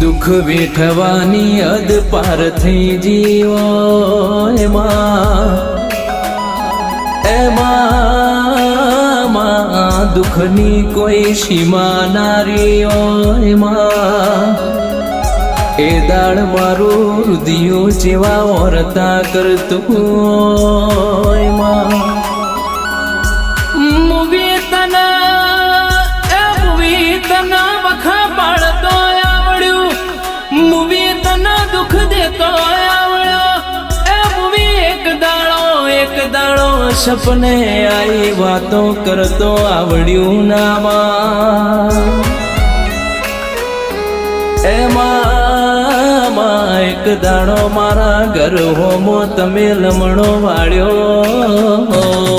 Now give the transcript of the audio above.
દુઃખ વેઠવાની અદ પાર થઈ જીવો એમાં. દુઃખની કોઈ સીમા નારીઓ એ દાળ મારું રુદિયો જેવા ઓરતા કરતું મૂવી તના મૂવી તના વખા પાડતો સપને આવી વાતો કરતો આવડ્યું નામાં. એમાં એક દાડો મારા ઘર હોમો તમે લમણો વાળ્યો.